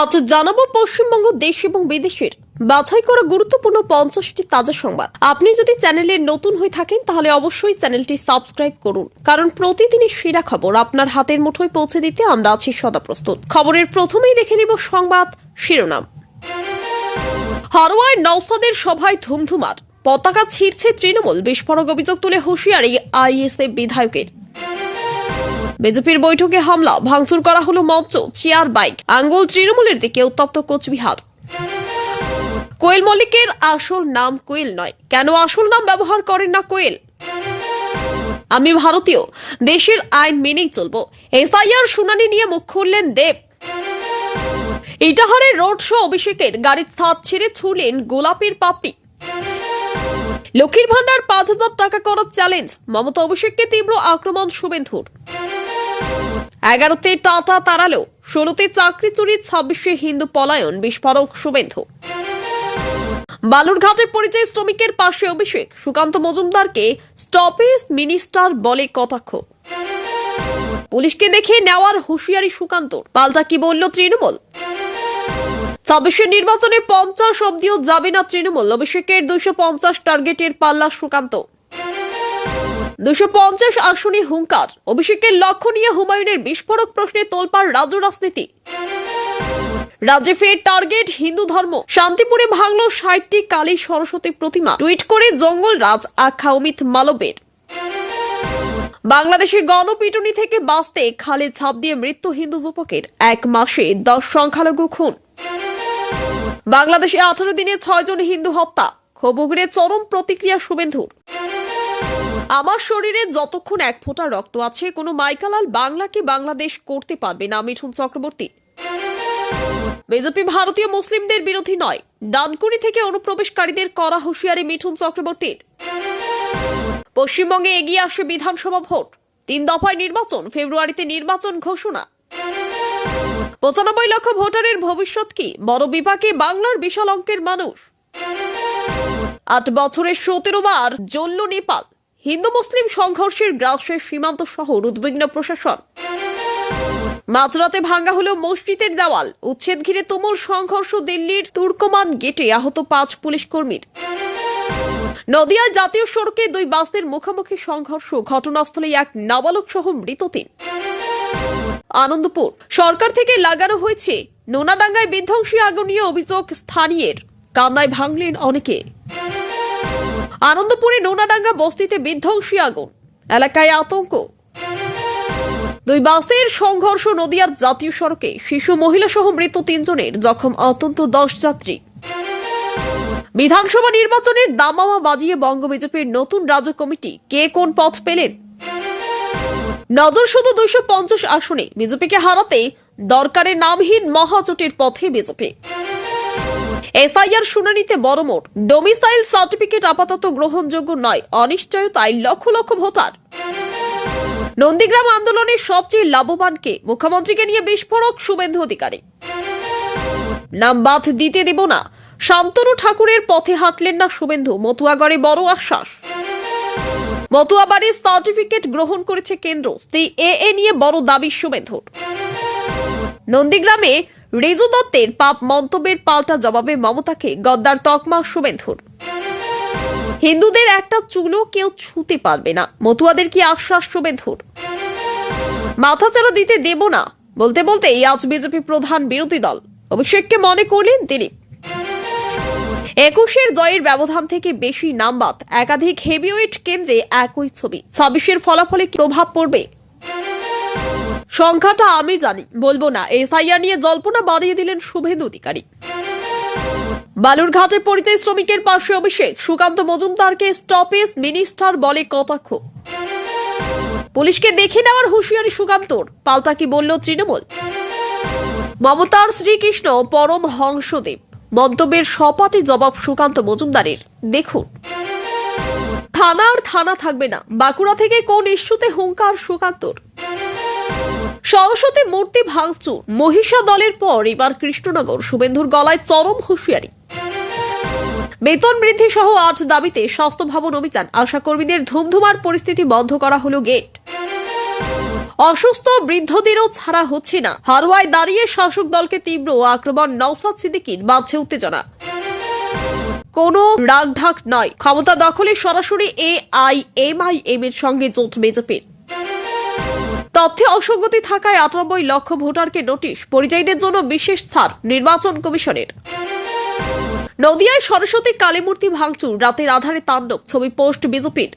আজ জানাব পশ্চিমবঙ্গ দেশ এবং বিদেশের বাছাই করা গুরুত্বপূর্ণ পঞ্চাশটি তাজা সংবাদ। আপনি যদি চ্যানেলে নতুন হয়ে থাকেন, তাহলে অবশ্যই চ্যানেলটি সাবস্ক্রাইব করুন। কারণ প্রতিদিনের সেরা খবর আপনার হাতের মুঠোয় পৌঁছে দিতে আমরা আছি সদা প্রস্তুত। খবরের প্রথমেই দেখে নিব সংবাদ শিরোনাম। হারোয়ায় নৌসাদের সভায় ধুমধুমার। পতাকা ছিঁড়ছে তৃণমূল। বিস্ফোরক অভিযোগ তুলে হুঁশিয়ারি আইএসএফ বিধায়কের। বিজেপির বৈঠকে হামলা, ভাঙচুর করা হলো মঞ্চ, চেয়ার, বাইক। আঙ্গুল তৃণমূলের দিকে উত্তপ্ত কোচবিহার। কোয়েল মল্লিকের আসল নাম কোয়েল নয়। কেন আসল নাম ব্যবহার করেন না কোয়েল? আমি ভারতীয়, দেশের আইন মেনেই চলবো। এসআইআর শুনানি নিয়ে মুখ খুললেন দেব। ইটাহারের রোড শো অভিষেকের গাড়ির ছাদ ছেড়ে ছুড়লেন গোলাপের পাপড়ি। লক্ষ্মীর ভান্ডার পাঁচ হাজার টাকা করার চ্যালেঞ্জ মমতা অভিষেককে তীব্র আক্রমণ শুভেন্দুর। এগারোতে টাটা তাড়ালো, ষোলোতে চাকরি চুরি ছাব্বিশে হিন্দু পলায়ন, বিস্ফোরক শুভেন্দু। বালুরঘাটে পরিচয় শ্রমিকের পাশে অভিষেক, সুকান্ত মজুমদারকে স্টপেজ মিনিস্টার বলে কটাক্ষ। পুলিশকে দেখে নেওয়ার হুঁশিয়ারি সুকান্ত পাল্টা কি বলল তৃণমূল? ছাব্বিশের নির্বাচনে পঞ্চাশ অব্দিও যাবে না তৃণমূল, অভিষেকের দুইশো পঞ্চাশ টার্গেটের পাল্লা সুকান্ত দুশো আসনে হুঙ্কার। অভিষেকের লক্ষ্য নিয়ে হুমায়ুনের বিস্ফোরক প্রশ্নে রাজ্য রাজনীতি। রাজ্যে ফের টার্গেট হিন্দু ধর্ম। শান্তিপুরে ভাঙল ষাটটি কালী সরস্বতী প্রতিমা। টুইট করে জঙ্গল রাজ আখ্যা অমিত মালবের। বাংলাদেশে গণপিটুনি থেকে বাঁচতে খালে ছাপ দিয়ে মৃত্যু হিন্দু যুবকের এক মাসে দশ সংখ্যালঘু খুন। বাংলাদেশে আঠারো দিনে ছয়জন হিন্দু হত্যা। ক্ষোভ চরম প্রতিক্রিয়া শুভেন্দুর। আমার শরীরে যতক্ষণ এক ফোঁটা রক্ত আছে, কোনো মাইকালাল বাংলাকে বাংলাদেশ করতে পারবে না, মিঠুন চক্রবর্তী। বিজেপি ভারতীয় মুসলিমদের বিরোধী নয়। ডানকুনি থেকে অনুপ্রবেশকারীদের করা হুঁশিয়ারি মিঠুন চক্রবর্তীর। পশ্চিমবঙ্গে এগিয়ে আসে বিধানসভা ভোট। তিন দফায় নির্বাচন, ফেব্রুয়ারিতে নির্বাচন ঘোষণা। পঁচানব্বই লক্ষ ভোটারের ভবিষ্যৎ কি? বড় বিপাকে বাংলার বিশাল অঙ্কের মানুষ। আট বছরের সতেরো বার জ্বলল নেপাল। হিন্দু মুসলিম সংঘর্ষের গ্রাসের সীমান্ত শহর উদ্বিগ্ন প্রশাসন। মাঝরাতে ভাঙ্গা হলো মসজিদের দেওয়াল, উচ্ছেদ ঘিরে তুমুল সংঘর্ষ দিল্লির তুর্কমান গেটে আহত পাঁচ পুলিশ কর্মীর। নদিয়ার জাতীয় সড়কে দুই বাসের মুখোমুখি সংঘর্ষ ঘটনাস্থলে এক নাবালক সহ মৃত তিন। আনন্দপুর, সরকার থেকে লাগানো হয়েছে নোনাডাঙ্গায় বিধ্বংসী আগুন নিয়ে অভিযোগ স্থানীয়ের। কান্নায় ভাঙলেন অনেকে। আনন্দপুরে নোনাডাঙ্গা বস্তিতে বিধ্বংসী আগুন। এলাকায় আতঙ্ক। দুই বাসের সংঘর্ষ নদিয়ার জাতীয় সড়কে শিশু মহিলা সহ মৃত তিনজনের জখম অত্যন্ত দশ যাত্রী। বিধানসভা নির্বাচনের দামামা বাজিয়ে বঙ্গ বিজেপির নতুন রাজ্য কমিটি কে কোন পথ পেলেন? নজর শুধু দুইশো পঞ্চাশ আসনে, বিজেপিকে হারাতে দরকারে নামহীন মহাজোটের পথে বিজেপি। এসআইআর শুনানিতে বড় মোট ডোমিসাইল সার্টিফিকেট আপাতত গ্রহণযোগ্য নয় অনিশ্চয়তায় লক্ষ লক্ষ ভোটার। নন্দীগ্রাম আন্দোলনের সবচেয়ে লাভবানকে মুখ্যমন্ত্রীকে নিয়ে বিস্ফোরক শুভেন্দু অধিকারী। নাম বাদ দিতে দেব না। শান্তনু ঠাকুরের পথে হাঁটলেন না শুভেন্দু, মতুয়াগড়ে বড় আশ্বাস। মতুয়াবাড়ির সার্টিফিকেট গ্রহণ করেছে কেন্দ্র সেই এ এ নিয়ে বড় দাবি শুভেন্দুর। নন্দীগ্রামে রেজু দত্তের পাপ মন্তব্যের পাল্টা জবাবে মমতাকে গদ্দার তকমা শুভেন্দুর। হিন্দুদের একটা চুলও কেউ ছুতে পারবে না। মতুয়াদের কি আশ্বাস শুভেন্দুর? মাথাচাড়া দিতে দেব না। বলতে বলতে আজ বিজেপি প্রধান বিরোধী দল। অভিষেককে মনে করলেন দিলীপ একুশের জয়ের ব্যবধান থেকে বেশি নামবাদ। একাধিক হেভিওয়েট কেন্দ্রে একই ছবি। ছাব্বিশের ফলাফলে প্রভাব পড়বে? সংখ্যাটা আমি জানি, বলব না। এসআইআর নিয়ে জল্পনা বাড়িয়ে দিলেন শুভেন্দু অধিকারী। বালুরঘাটে পরিচয় শ্রমিকের পাশে অভিষেক, সুকান্ত মজুমদারকে স্টপেজ মিনিস্টার বলে কটাক্ষ। পুলিশকে দেখে নেওয়ার হুঁশিয়ারি সুকান্তর, পাল্টা কি বলল তৃণমূল? মমতার শ্রীকৃষ্ণ, পরম হংসদেব। মন্তব্যের সপাটি জবাব সুকান্ত মজুমদারের, দেখুন। থানা আর থানা থাকবে না, বাঁকুড়া থেকে কোন ইস্যুতে হুঙ্কার সুকান্তর? সরস্বতী মূর্তি ভাঙচুর। মহিষা দলের পর এবার কৃষ্ণনগর। শুভেন্দুর গলায় চরম হুঁশিয়ারি। বেতন বৃদ্ধি সহ আট দাবিতে স্বাস্থ্য ভবন অভিযান। আশা কর্মীদের ধুমধুমার পরিস্থিতি বন্ধ করা হলো গেট। অসুস্থ বৃদ্ধদেরও ছাড়া হচ্ছে না। হারোয়ায় দাঁড়িয়ে শাসক দলকে তীব্র আক্রমণ। নওসাদ সিদ্দিকির বাড়ছে উত্তেজনা। কোনো রাগঢাক নয়। ক্ষমতা দখলে সরাসরি A I M I M এর সঙ্গে জোট বিজেপির। তথ্যে অসঙ্গতি থাকায় আটানব্বই লক্ষ ভোটারকে নোটিশ, পরিযায়ীদের জন্য বিশেষ ছাড় নির্বাচন কমিশনের। নদিয়ায় সরস্বতী কালীমূর্তি ভাঙচুর, রাতের আধারে তাণ্ডব, ছবি পোস্ট বিজেপির।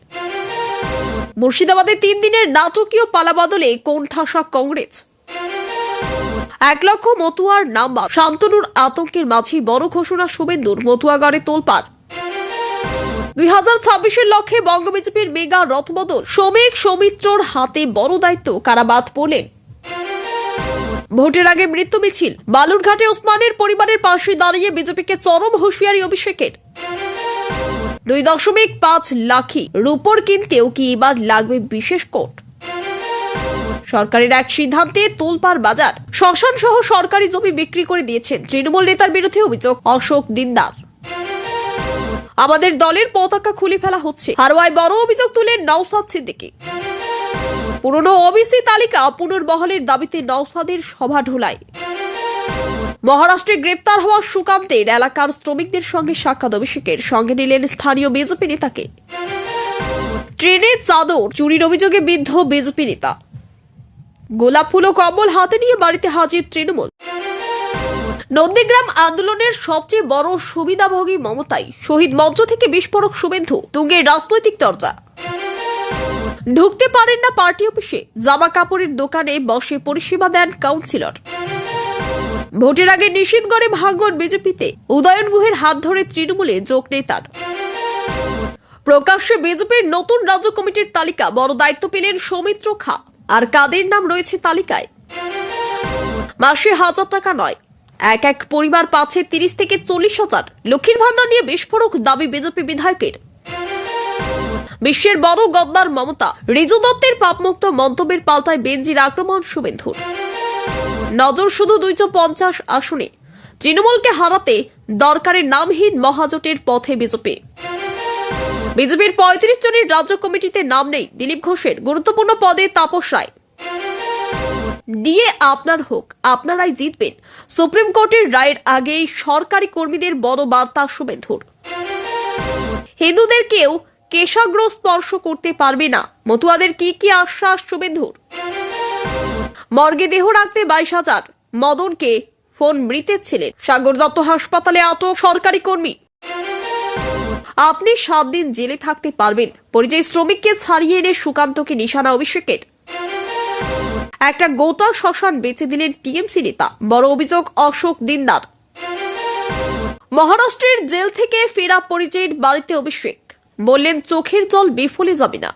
মুর্শিদাবাদে তিন দিনের নাটকীয় পালাবদলে কোণঠাসা কংগ্রেস। এক লক্ষ মতুয়ার নাম্বার, শান্তনুর আতঙ্কের মাঝেই বড় ঘোষণা শুভেন্দুর মতুয়াগড়ে তোলপাড়। দুই হাজার ছাব্বিশের লক্ষ্যে বঙ্গ বিজেপির মেগা রথবদল শ্রমিক সৌমিত্রর হাতে বড় দায়িত্ব কারাবাদ পড়লেন ভোটের আগে মৃত্যু মিছিল। বালুরঘাটে ওসমানের পরিবারের পাশে দাঁড়িয়ে বিজেপিকে চরম হুঁশিয়ারি অভিষেকের। দুই দশমিক পাঁচ লাখি রুপোর কিনতেও কি এবার লাগবে বিশেষ কোট? সরকারের এক সিদ্ধান্তে তোলপাড় বাজার। শ্মশান সহ সরকারি জমি বিক্রি করে দিয়েছেন তৃণমূল নেতার বিরুদ্ধে অভিযোগ অশোক দিনদার। আমাদের দলের পতাকা খুলে ফেলা হচ্ছে। হারোয়ায় বড় অভিযোগ তুলেন নওসাদ সিদ্দিকী। পুরনো ওবিসি তালিকা পুনর্বহালের দাবিতে নওসাদের সভা ঢোলায়। মহারাষ্ট্রে গ্রেপ্তার হওয়া সুকান্তের এলাকার শ্রমিকদের সঙ্গে সাক্ষাৎ অভিষেকের সঙ্গে নিলেন স্থানীয় বিজেপি নেতাকে। ট্রেনে চাদর, চুরির অভিযোগে বিদ্ধ বিজেপি নেতা। গোলাপ ফুল ও কম্বল হাতে নিয়ে বাড়িতে হাজির তৃণমূল। নন্দীগ্রাম আন্দোলনের সবচেয়ে বড় সুবিধাভোগী মমতাই। শহীদ মঞ্চ থেকে বিস্ফোরক শুভেন্দু, তুঙ্গের রাজনৈতিক চর্চা ঢুকতে পারেন না পার্টি অফিসে, জামা কাপড়ের দোকানে বসে পরিষেবা দেন কাউন্সিলর। ভোটের আগে নিশীথগড়ে ভাঙ্গন বিজেপিতে, উদয়ন গুহের হাত ধরে তৃণমূলে যোগ নেই তার প্রকাশ্যে বিজেপির নতুন রাজ্য কমিটির তালিকা, বড় দায়িত্ব পেলেন সৌমিত্র খা। আর কাদের নাম রয়েছে তালিকায়? মাসে হাজার টাকা নয় এক এক পরিবার পাচ্ছে তিরিশ থেকে চল্লিশ হাজার। লক্ষ্মীর ভান্ডার নিয়ে বিস্ফোরক দাবি বিজেপি বিধায়কের। বিশ্বের বড় গদ্দার মমতা, রিজু দত্তের পাপমুক্ত মন্তব্যের পাল্টায় বেঞ্জির আক্রমণ শুভেন্দুর নজর শুধু দুইশো পঞ্চাশ আসনে। তৃণমূলকে হারাতে দরকারের নামহীন মহাজোটের পথে বিজেপি। বিজেপির পঁয়ত্রিশ জনের রাজ্য কমিটিতে নাম নেই, দিলীপ ঘোষের। গুরুত্বপূর্ণ পদে তাপস রায়। ডিএ আপনার হোক, আপনারাই জিতবেন। সুপ্রিম কোর্টের রায়ের আগেই সরকারি কর্মীদের বড় বার্তা শুভেন্দুর। হিন্দুদের কেউ কেশাগ্র স্পর্শ করতে পারবে না। মতুয়াদের কি কি আশ্বাস শুভেন্দুর? মর্গে দেহ রাখতে বাইশ হাজার। মদনকে ফোন মৃতের ছিলেন সাগর দত্ত হাসপাতালে আটক সরকারি কর্মী। আপনি সাত দিন জেলে থাকতে পারবেন। পরিযায়ী শ্রমিককে ছাড়িয়ে এনে সুকান্তকে নিশানা অভিষেকের। একটা গোটা শ্মশান বেঁচে দিলেন টিএমসি নেতা। বড় অভিযোগ, অশোক দিনদার। মহারাষ্ট্রের জেল থেকে ফেরা পরিচয়ের বাড়িতে অভিষেক। বললেন, চোখের জল বিফলে যাবে না।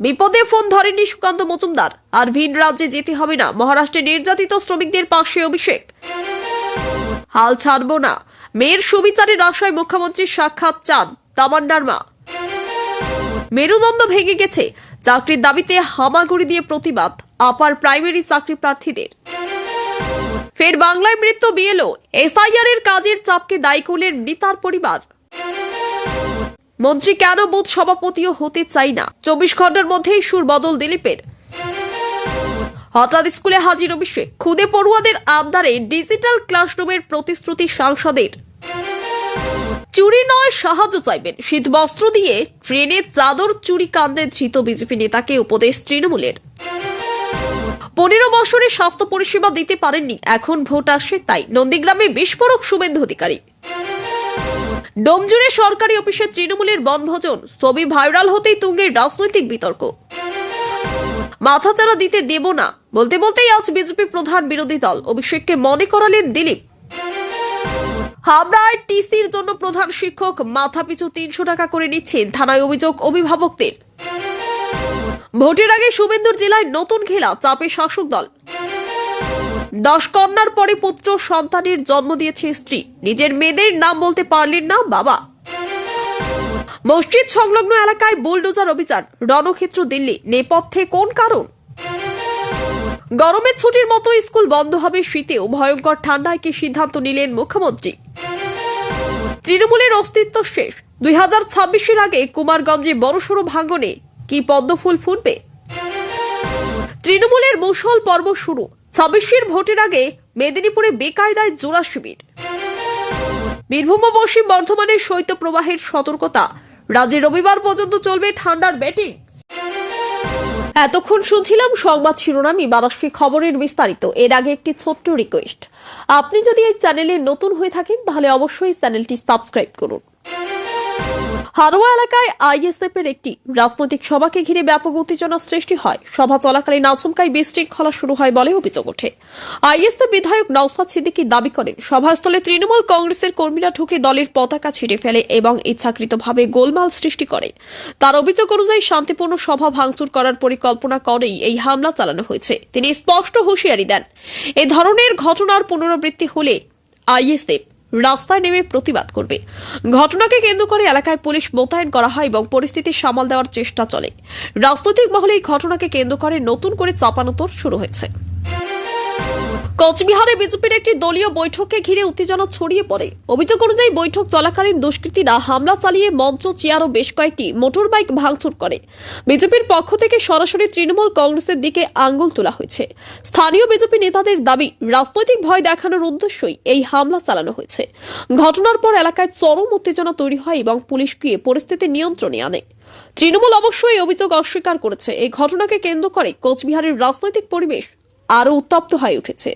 বিপদে ফোন ধরেনি সুকান্ত মজুমদার। আর ভিন রাজ্যে যেতে হবে না। মহারাষ্ট্রে নির্যাতিত শ্রমিকদের পাশে অভিষেক। হাল ছাড়বো না। মেয়ের সুবিচারের আশায় মুখ্যমন্ত্রীর সাক্ষাৎ চান। তামান্নার মা। মেরুদণ্ড ভেঙে গেছে। চাকরির দাবিতে হামাগুড়ি দিয়ে প্রতিবাদ আপার প্রাইমারি চাকরি প্রার্থীদের। ফের বাংলায় মৃত্যু বিএলও এসআইআর এর কাজের চাপকে দায়ী করলেন নিতার পরিবার। মন্ত্রী কেন বুথ সভাপতিও হতে চাই না? চব্বিশ ঘণ্টার মধ্যেই সুর বদল দিলীপের হঠাৎ স্কুলে হাজির অভিষেক খুদে পড়ুয়াদের আবদারে ডিজিটাল ক্লাসরুমের প্রতিশ্রুতি সাংসদের। চুরি নয়, সাহায্য চাইবেন। শীত বস্ত্র দিয়ে ট্রেনে চাদর চুরি কাণ্ডে ধৃত বিজেপি নেতাকে উপদেশ তৃণমূলের। পনেরো বছরে স্বাস্থ্য পরিষেবা দিতে পারেননি, এখন ভোট আসে তাই। নন্দীগ্রামে বিস্ফোরক শুভেন্দু অধিকারী। ডোমজুড়ে সরকারি অফিসে তৃণমূলের বনভোজন, ছবি ভাইরাল হতেই তুঙ্গের রাজনৈতিক বিতর্ক। মাথাচাড়া দিতে দেব না, বলতে বলতেই আজ বিজেপি প্রধান বিরোধী দল। অভিষেককে মনে করালেন দিলীপ। হাবড়ায় টিসির জন্য প্রধান শিক্ষক মাথাপিছু তিনশো টাকা করে নিচ্ছেন থানায় অভিযোগ অভিভাবকদের। ভোটের আগে শুভেন্দুর জেলায় নতুন খেলা চাপে শাসক দল। দশ কন্যার পরে পুত্র সন্তানের জন্ম দিয়েছে স্ত্রী। নিজের মেয়েদের নাম বলতে পারলেন না বাবা। মসজিদ সংলগ্ন এলাকায় বুলডোজার অভিযান, রণক্ষেত্র দিল্লি। নেপথ্যে কোন কারণ? গরমের ছুটির মতো স্কুল বন্ধ হবে শীতেও। ভয়ঙ্কর ঠান্ডায় কি সিদ্ধান্ত নিলেন মুখ্যমন্ত্রী? তৃণমূলের অস্তিত্ব শেষ। দুই হাজার ছাব্বিশের আগে কুমারগঞ্জে বড়সড় ভাঙ্গনে কি পদ্মফুল ফুটবে? তৃণমূলের মুসল পর্ব শুরু। ছাব্বিশের ভোটের আগে মেদিনীপুরে বেকায়দায় জোড়া শিবির। বীরভূম পশ্চিম বর্ধমানের শৈত্যপ্রবাহের সতর্কতা। রাজ্যে রবিবার পর্যন্ত চলবে ঠান্ডার ব্যাটিং। এতক্ষণ শুনছিলাম সংবাদ শিরোনামই। বাতাসকে খবরের বিস্তারিত। এর আগে একটি ছোট্ট রিকোয়েস্ট আপনি যদি এই চ্যানেলে নতুন হয়ে থাকেন, তাহলে অবশ্যই চ্যানেলটি সাবস্ক্রাইব করুন। হারোয়া এলাকায় আইএসএফ এর একটি রাজনৈতিক সভাকে ঘিরে ব্যাপক উত্তেজনা সৃষ্টি হয়। সভা চলাকালীন আচমকাই বিশৃঙ্খলা শুরু হয় বলে অভিযোগ ওঠে। আইএসএফ বিধায়ক নওসাদ সিদ্দিকী দাবি করেন, সভাস্থলে তৃণমূল কংগ্রেসের কর্মীরা ঢুকে দলের পতাকা ছিঁড়ে ফেলে এবং ইচ্ছাকৃতভাবে গোলমাল সৃষ্টি করে। তার অভিযোগ অনুযায়ী শান্তিপূর্ণ সভা ভাঙচুর করার পরিকল্পনা করেই এই হামলা চালানো হয়েছে। তিনি স্পষ্ট হুঁশিয়ারি দেন, এ ধরনের ঘটনার পুনরাবৃত্তি হলে আইএসএফ রাস্তায় নেমে প্রতিবাদ করবে। ঘটনাকে কেন্দ্র করে এলাকায় পুলিশ মোতায়েন করা হয় এবং পরিস্থিতি সামাল দেওয়ার চেষ্টা চলে। রাজনৈতিক মহলে এই ঘটনাকে কেন্দ্র করে নতুন করে চাপানোতর শুরু হয়েছে। কোচবিহারে বিজেপির একটি দলীয় বৈঠককে ঘিরে উত্তেজনা ছড়িয়ে পড়ে। অভিযোগ অনুযায়ী বৈঠক চলাকালীন দুষ্কৃতীরা হামলা চালিয়ে মঞ্চ, চেয়ার ও বেশ কয়েকটি মোটর বাইক ভাঙচুর করে। বিজেপির পক্ষ থেকে সরাসরি তৃণমূল কংগ্রেসের দিকে আঙ্গুল তোলা হয়েছে। স্থানীয় বিজেপি নেতাদের দাবি, রাজনৈতিক ভয় দেখানোর উদ্দেশ্যই এই হামলা চালানো হয়েছে। ঘটনার পর এলাকায় চরম উত্তেজনা তৈরি হয় এবং পুলিশ গিয়ে পরিস্থিতি নিয়ন্ত্রণে আনে। তৃণমূল অবশ্যই অভিযোগ অস্বীকার করেছে। এই ঘটনাকে কেন্দ্র করে কোচবিহারের রাজনৈতিক পরিবেশ আরও উত্তপ্ত হয়ে উঠেছে।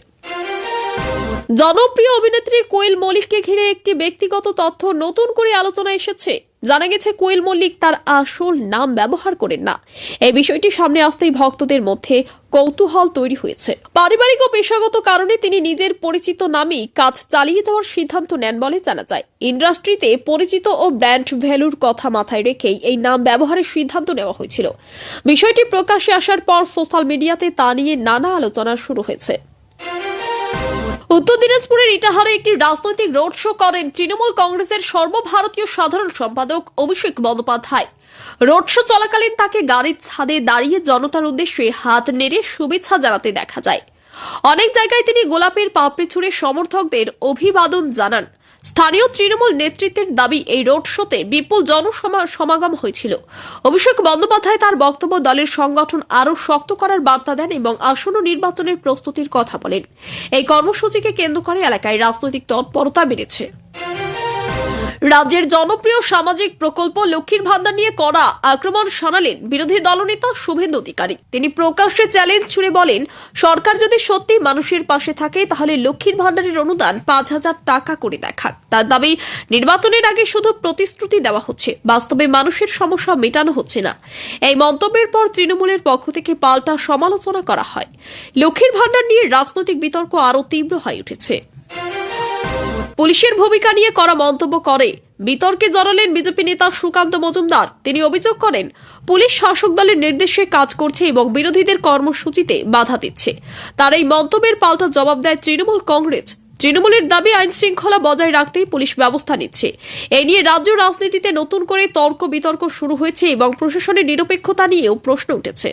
জনপ্রিয় অভিনেত্রী কোয়েল মল্লিককে ঘিরে একটি ব্যক্তিগত তথ্য নতুন করে আলোচনা এসেছে। জানা গেছে, কোয়েল মল্লিক তার আসল নাম ব্যবহার করেন না। এই বিষয়টি সামনে আসতেই ভক্তদের মধ্যে কৌতূহল তৈরি হয়েছে। পারিবারিক ও পেশাগত কারণে তিনি নিজের পরিচিত নামেই কাজ চালিয়ে যাওয়ার সিদ্ধান্ত নেন বলে জানা যায়। ইন্ডাস্ট্রিতে পরিচিত ও ব্র্যান্ড ভ্যালুর কথা মাথায় রেখেই এই নাম ব্যবহারের সিদ্ধান্ত নেওয়া হয়েছিল। বিষয়টি প্রকাশ্যে আসার পর সোশ্যাল মিডিয়াতে তা নিয়ে নানা আলোচনা শুরু হয়েছে। উত্তর দিনাজপুরের ইটাহারে একটি রাজনৈতিক রোড শো করেন তৃণমূল কংগ্রেসের সর্বভারতীয় সাধারণ সম্পাদক অভিষেক বন্দ্যোপাধ্যায়। রোড শো চলাকালীন তাকে গাড়ির ছাদে দাঁড়িয়ে জনতার উদ্দেশ্যে হাত নেড়ে শুভেচ্ছা জানাতে দেখা যায়। অনেক জায়গায় তিনি গোলাপের পাপড়ি ছুঁড়ে সমর্থকদের অভিবাদন জানান। স্থানীয় তৃণমূল নেতৃত্বের দাবি এই রোড শোতে বিপুল জনসমাগম হয়েছিল। অভিষেক বন্দ্যোপাধ্যায় তার বক্তব্য দলের সংগঠন আরও শক্ত করার বার্তা দেন এবং আসন্ন নির্বাচনের প্রস্তুতির কথা বলেন। এই কর্মসূচিকে কেন্দ্র করে এলাকায় রাজনৈতিক তৎপরতা বেড়েছে। রাজ্যের জনপ্রিয় সামাজিক প্রকল্প লক্ষ্মীর ভান্ডার নিয়ে করা আক্রমণ শোনালেন বিরোধী দলনেতা শুভেন্দু অধিকারী। তিনি প্রকাশ্যে চ্যালেঞ্জ ছুড়ে বলেন, সরকার যদি সত্যি মানুষের পাশে থাকে, তাহলে লক্ষ্মীর ভান্ডারের অনুদান পাঁচ হাজার টাকা করে দেখাক। তার দাবি, নির্বাচনের আগে শুধু প্রতিশ্রুতি দেওয়া হচ্ছে, বাস্তবে মানুষের সমস্যা মেটানো হচ্ছে না। এই মন্তব্যের পর তৃণমূলের পক্ষ থেকে পাল্টা সমালোচনা করা হয়। লক্ষ্মীর ভান্ডার নিয়ে রাজনৈতিক বিতর্ক আরও তীব্র হয়ে উঠেছে। পুলিশের ভূমিকা নিয়ে করা মন্তব্য করে। বিতর্কে জড়ালেন বিজেপি নেতা সুকান্ত মজুমদার। তিনি অভিযোগ করেন, পুলিশ শাসক দলের নির্দেশে কাজ করছে এবং বিরোধীদের কর্মসূচিতে বাধা দিচ্ছে। তার এই মন্তব্যের পাল্টা জবাব দেয় তৃণমূল কংগ্রেস। তৃণমূলের দাবি আইন শৃঙ্খলা বজায় রাখতেই পুলিশ ব্যবস্থা নিচ্ছে। এ নিয়ে রাজ্য রাজনীতিতে নতুন করে তর্ক বিতর্ক শুরু হয়েছে এবং প্রশাসনের নিরপেক্ষতা নিয়েও প্রশ্ন উঠেছে।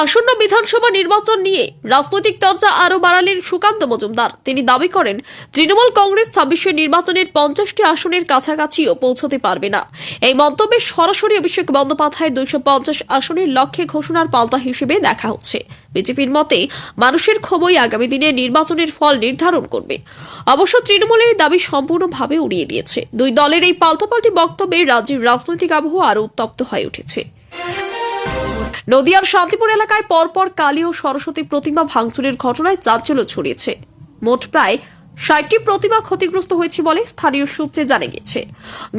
আসন্ন বিধানসভা নির্বাচন নিয়ে রাজনৈতিক চর্চা আরও বাড়ালেন সুকান্ত মজুমদার। তিনি দাবি করেন, তৃণমূল কংগ্রেস ছাব্বিশের নির্বাচনের পঞ্চাশটি আসনের কাছাকাছিও পৌঁছতে পারবে না। এই মন্তব্যে সরাসরি অভিষেক বন্দ্যোপাধ্যায়ের দুইশো পঞ্চাশ আসনের লক্ষ্যে ঘোষণার পাল্টা হিসেবে দেখা হচ্ছে। বিজেপির মতে, মানুষের ক্ষোভই আগামী দিনে নির্বাচনের ফল নির্ধারণ করবে। অবশ্য তৃণমূল এই দাবি সম্পূর্ণভাবে উড়িয়ে দিয়েছে। দুই দলের এই পাল্টাপাল্টি বক্তব্যে রাজ্যের রাজনৈতিক আবহাওয়া আরও উত্তপ্ত হয়ে উঠেছে। নদিয়ার শান্তিপুর এলাকায় পরপর কালী ও সরস্বতী প্রতিমা ভাঙচুরের ঘটনায় চাঞ্চল্য ছড়িয়েছে। মোট প্রায় ষাটটি প্রতিমা ক্ষতিগ্রস্ত হয়েছে বলে স্থানীয় সূত্রে জানা গেছে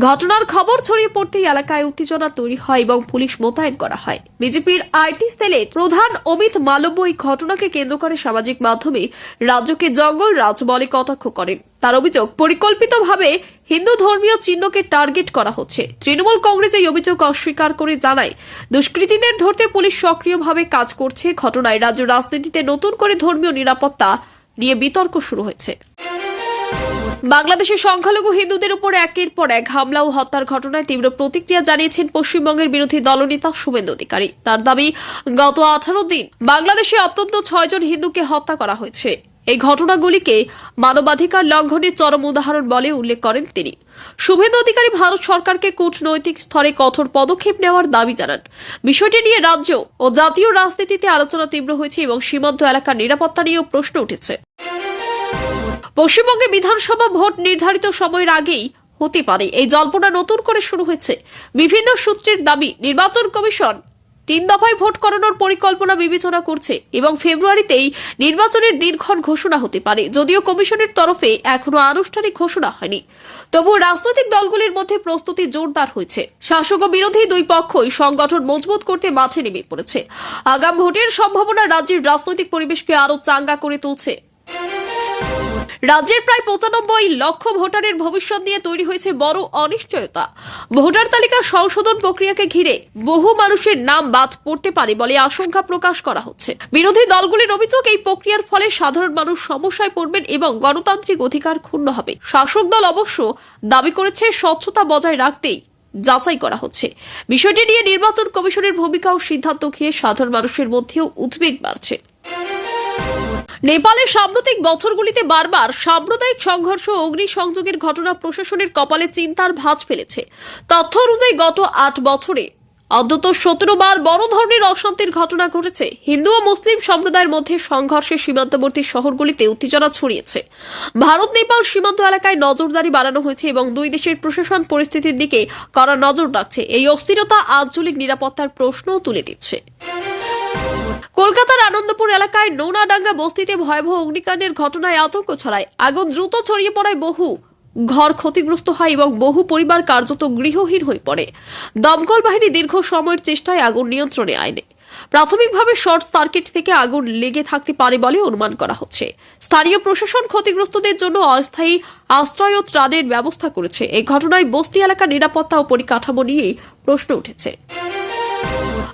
ঘটনার খবর ছড়িয়ে পড়তেই এলাকায় উত্তেজনা তৈরি হয় এবং পুলিশ মোতায়েন করা হয়। বিজেপির আইটি সেলের প্রধান অমিত মালব্য এই ঘটনাকে কেন্দ্র করে সামাজিক মাধ্যমে রাজ্যকে জঙ্গল রাজ বলে কটাক্ষ করেন। তার অভিযোগ, পরিকল্পিতভাবে হিন্দু ধর্মীয় চিহ্নকে টার্গেট করা হচ্ছে। তৃণমূল কংগ্রেস এই অভিযোগ অস্বীকার করে জানায়। দুষ্কৃতীদের ধরতে পুলিশ সক্রিয়ভাবে কাজ করছে। ঘটনায় রাজ্য রাজনীতিতে নতুন করে ধর্মীয় নিরাপত্তা নিয়ে বিতর্ক শুরু হয়েছে। বাংলাদেশের সংখ্যালঘু হিন্দুদের উপর একের পর এক হামলা ও হত্যার ঘটনায় তীব্র প্রতিক্রিয়া জানিয়েছেন পশ্চিমবঙ্গের বিরোধী দলনেতা শুভেন্দু অধিকারী। তার দাবি, গত আঠারো দিন বাংলাদেশে অত্যন্ত ছয়জন হিন্দুকে হত্যা করা হয়েছে। এই ঘটনাগুলিকে মানবাধিকার লঙ্ঘনের চরম উদাহরণ বলে উল্লেখ করেন তিনি। শুভেন্দু অধিকারী ভারত সরকারকে কূটনৈতিক স্তরে কঠোর পদক্ষেপ নেওয়ার দাবি জানান। বিষয়টি নিয়ে রাজ্য ও জাতীয় রাজনীতিতে আলোচনা তীব্র হয়েছে এবং সীমান্ত এলাকার নিরাপত্তা নিয়েও প্রশ্ন উঠেছে। পশ্চিমবঙ্গে বিধানসভা ভোট নির্ধারিত সময়ের আগেই হতে পারে। এই জল্পনা নতুন করে শুরু হয়েছে। বিভিন্ন সূত্রের দাবি, নির্বাচন কমিশন তিন দফায় ভোট করানোর পরিকল্পনা বিবেচনা করছে এবং ফেব্রুয়ারিতেই নির্বাচনের দিনক্ষণ ঘোষণা হতে পারে। যদিও কমিশনের তরফে এখনও আনুষ্ঠানিক ঘোষণা হয়নি। তবুও রাজনৈতিক দলগুলির মধ্যে প্রস্তুতি জোরদার হয়েছে। শাসক ও বিরোধী দুই পক্ষই সংগঠন মজবুত করতে মাঠে নেমে পড়েছে। আগাম ভোটের সম্ভাবনা রাজ্যের রাজনৈতিক পরিবেশকে আরও চাঙ্গা করে তুলছে। রাজ্যের প্রায় পঁচানব্বই লক্ষ ভোটারের ভবিষ্যৎ নিয়ে তৈরি হয়েছে বড় অনিশ্চয়তা। ভোটার তালিকা সংশোধন প্রক্রিয়াকে ঘিরে বহু মানুষের নাম বাদ পড়তে পারে বলে আশঙ্কা প্রকাশ করা হচ্ছে। বিরোধী দলগুলির অভিযোগ, এই প্রক্রিয়ার ফলে সাধারণ মানুষ সমস্যায় পড়বেন এবং গণতান্ত্রিক অধিকার ক্ষুণ্ণ হবে। শাসক দল অবশ্য দাবি করেছে, স্বচ্ছতা বজায় রাখতেই যাচাই করা হচ্ছে। বিষয়টি নিয়ে নির্বাচন কমিশনের ভূমিকা ও সিদ্ধান্ত ঘিরে সাধারণ মানুষের মধ্যেও উদ্বেগ বাড়ছে। নেপালের সাম্প্রতিক বছরগুলিতে বারবার সাম্প্রদায়িক সংঘর্ষ ও অগ্নিসংযোগের ঘটনা প্রশাসনের কপালে চিন্তার ভাঁজ ফেলেছে। তথ্য অনুযায়ী গত আট বছরে অন্তত সতেরো বার বড় ধরনের অশান্তির ঘটনা ঘটেছে। হিন্দু ও মুসলিম সম্প্রদায়ের মধ্যে সংঘর্ষের সীমান্তবর্তী শহরগুলিতে উত্তেজনা ছড়িয়েছে। ভারত, নেপাল সীমান্ত এলাকায় নজরদারি বাড়ানো হয়েছে এবং দুই দেশের প্রশাসন পরিস্থিতির দিকে কড়া নজর রাখছে। এই অস্থিরতা আঞ্চলিক নিরাপত্তার প্রশ্নও তুলে দিচ্ছে। কলকাতার আনন্দপুর এলাকায় নৌনাডাঙ্গা বস্তিতে ভয়াবহ অগ্নিকাণ্ডের ঘটনায় আতঙ্ক ছড়ায়। আগুন দ্রুত ছড়িয়ে পড়ায় বহু ঘর ক্ষতিগ্রস্ত হয় এবং বহু পরিবার কার্যত গৃহহীন হয়ে পড়ে। দমকল বাহিনী দীর্ঘ সময়ের চেষ্টায় আগুন নিয়ন্ত্রণে আনে প্রাথমিকভাবে শর্ট সার্কিট থেকে আগুন লেগে থাকতে পারে বলে অনুমান করা হচ্ছে। স্থানীয় প্রশাসন ক্ষতিগ্রস্তদের জন্য অস্থায়ী আশ্রয় ও ত্রাণের ব্যবস্থা করেছে। এই ঘটনায় বস্তি এলাকার নিরাপত্তা ও পরিকাঠামো নিয়ে প্রশ্ন উঠেছে।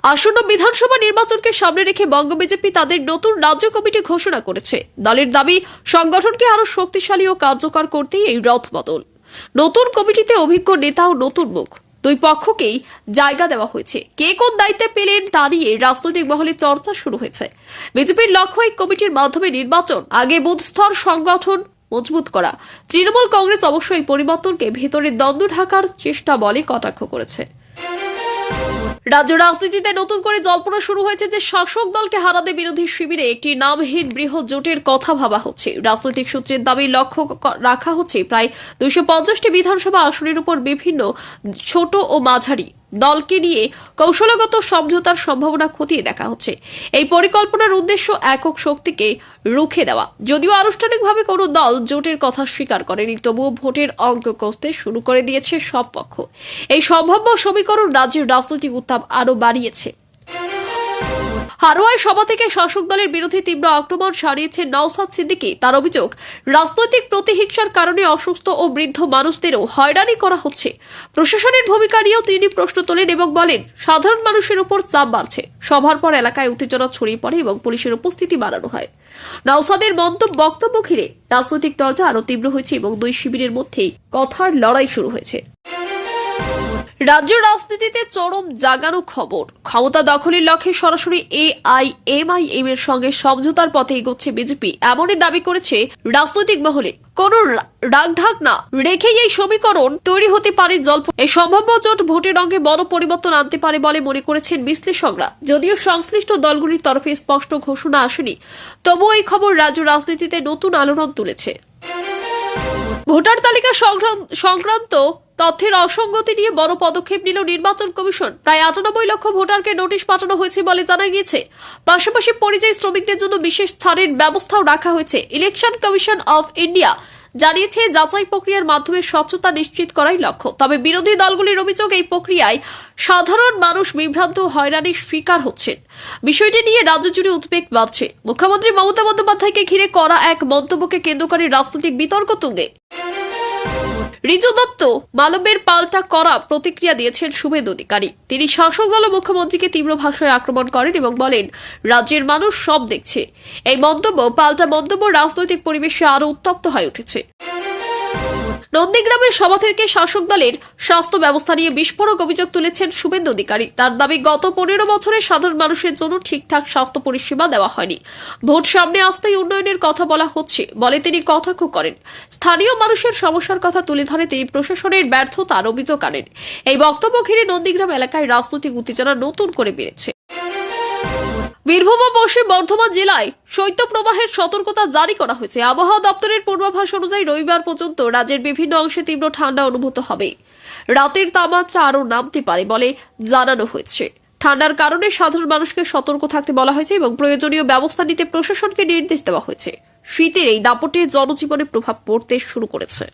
আসন্ন বিধানসভা নির্বাচনকে সামনে রেখে বঙ্গ বিজেপি তাদের নতুন রাজ্য কমিটি ঘোষণা করেছে। দলের দাবি, সংগঠনকে আরও শক্তিশালী ও কার্যকর করতেই এই রথ বদল নতুন কমিটিতে অভিজ্ঞ নেতা ও নতুন মুখ। দুই পক্ষকেই জায়গা দেওয়া হয়েছে। কে কোন দায়িত্বে পেলেন তা নিয়ে রাজনৈতিক মহলে চর্চা শুরু হয়েছে। বিজেপির লক্ষ্য এই কমিটির মাধ্যমে নির্বাচন, আগে বুথ স্তর সংগঠন মজবুত করা। তৃণমূল কংগ্রেস অবশ্যই এই পরিবর্তনকে ভেতরে দ্বন্দ্ব ঢাকার চেষ্টা বলে কটাক্ষ করেছে। রাজ্য রাজনীতিতে নতুন করে জল্পনা শুরু হয়েছে যে শাসক দলকে হারাতে বিরোধী শিবিরে একটি নামহীন বৃহৎ জোটের কথা ভাবা হচ্ছে। রাজনৈতিক সূত্রের দাবি লক্ষ্য রাখা হচ্ছে প্রায় দুইশো পঞ্চাশটি বিধানসভা আসনের উপর বিভিন্ন ছোট ও মাঝারি দলকে নিয়ে কৌশলগত সমঝোতার সম্ভাবনা খতিয়ে দেখা হচ্ছে। এই পরিকল্পনার উদ্দেশ্য একক শক্তিকে রুখে দেওয়া। যদিও আনুষ্ঠানিকভাবে কোনো দল জোটের কথা স্বীকার করেনি, তবুও ভোটের অঙ্ক কষতে শুরু করে দিয়েছে সব পক্ষ। এই সম্ভাব্য সমীকরণ রাজ্যের রাজনৈতিক উত্তাপ আরও বাড়িয়েছে। হারোয়ায় সভা থেকে শাসক দলের বিরুদ্ধে তীব্র আক্রমণ সারিয়েছে নওসাদ সিদ্দিকী। তার অভিযোগ, রাজনৈতিক প্রতিহিংসার কারণে অসুস্থ ও বৃদ্ধ মানুষদেরও হয়রানি করা হচ্ছে। প্রশাসনের ভূমিকা নিয়েও তিনি প্রশ্ন তোলেন এবং বলেন, সাধারণ মানুষের উপর চাপ বাড়ছে। সভার পর এলাকায় উত্তেজনা ছড়িয়ে পড়ে এবং পুলিশের উপস্থিতি বাড়ানো হয়। নওসাদের মন্তব্য বক্তব্য ঘিরে রাজনৈতিক দরজা আরও তীব্র হয়েছে এবং দুই শিবিরের মধ্যেই কথার লড়াই শুরু হয়েছে। রাজ্য রাজনীতিতে চরম জাগানো খবর। ক্ষমতা দখলের লক্ষ্যে সরাসরি A I M I M এর সঙ্গে সমঝোতার পথে এগোচ্ছে বিজেপি। এমনই দাবি করেছে রাজনৈতিক মহলে। কোন রাগঢাক না। রেখেই এই সমীকরণ তৈরি হতে পারে জল্প এই সম্ভাব্য জোট ভোটের অঙ্গে বড় পরিবর্তন আনতে পারে বলে মনে করেছেন বিশ্লেষকরা। যদিও সংশ্লিষ্ট দলগুলির তরফে স্পষ্ট ঘোষণা আসেনি, তবুও এই খবর রাজ্য রাজনীতিতে নতুন আলোড়ন তুলেছে। ভোটার তালিকা সংক্রান্ত তথ্যের অসঙ্গতি নিয়ে বড় পদক্ষেপ নিল নির্বাচন কমিশন। প্রায় আটানব্বই লক্ষ ভোটারকে নোটিশ পাঠানো হয়েছে বলে জানা গিয়েছে। পাশাপাশি পরিযায়ী শ্রমিকদের জন্য বিশেষ স্থানের ব্যবস্থাও রাখা হয়েছে। ইলেকশন কমিশন অফ ইন্ডিয়া জানিয়েছে, যাচাই প্রক্রিয়ার মাধ্যমে স্বচ্ছতা নিশ্চিত করাই লক্ষ্য। তবে বিরোধী দলগুলির অভিযোগ, এই প্রক্রিয়ায় সাধারণ মানুষ বিভ্রান্ত হয়রানির শিকার হচ্ছেন। বিষয়টি নিয়ে রাজ্য জুড়ে উদ্বেগ বাড়ছে। মুখ্যমন্ত্রী মমতা বন্দ্যোপাধ্যায়কে ঘিরে করা এক মন্তব্যকে কেন্দ্র করে রাজনৈতিক বিতর্ক তুঙ্গে। রিজু দত্ত মানবের পাল্টা করা প্রতিক্রিয়া দিয়েছেন শুভেন্দু অধিকারী। তিনি শাসক দল মুখ্যমন্ত্রীকে তীব্র ভাষায় আক্রমণ করেন এবং বলেন, রাজ্যের মানুষ সব দেখছে। এই মন্তব্য, পাল্টা মন্তব্য রাজনৈতিক পরিবেশে আরও উত্তপ্ত হয়ে উঠেছে। নন্দীগ্রামের সভা থেকে শাসক দলের স্বাস্থ্য ব্যবস্থা নিয়ে বিস্ফোরক অভিযোগ তুলেছেন শুভেন্দু অধিকারী। তার দাবি, গত পনেরো বছরে সাধারণ মানুষের জন্য ঠিকঠাক স্বাস্থ্য পরিষেবা দেওয়া হয়নি। ভোট সামনে আসতেই উন্নয়নের কথা বলা হচ্ছে বলে তিনি কটাক্ষ করেন। স্থানীয় মানুষের সমস্যার কথা তুলে ধরে তিনি প্রশাসনের ব্যর্থতার অভিযোগ আনেন। এই বক্তব্য ঘিরে নন্দীগ্রাম এলাকায় রাজনৈতিক উত্তেজনা নতুন করে বেড়েছে। বীরভূম ও পশ্চিম বর্ধমান জেলায় শৈত্যপ্রবাহের সতর্কতা জারি করা হয়েছে। আবহাওয়া দপ্তরের পূর্বাভাস অনুযায়ী রবিবার পর্যন্ত রাজ্যের বিভিন্ন অংশে তীব্র ঠান্ডা অনুভূত হবে। রাতের তাপমাত্রা আরও নামতে পারে বলে জানানো হয়েছে। ঠান্ডার কারণে সাধারণ মানুষকে সতর্ক থাকতে বলা হয়েছে এবং প্রয়োজনীয় ব্যবস্থা নিতে প্রশাসনকে নির্দেশ দেওয়া হয়েছে। শীতের এই দাপটে জনজীবনে প্রভাব পড়তে শুরু করেছে।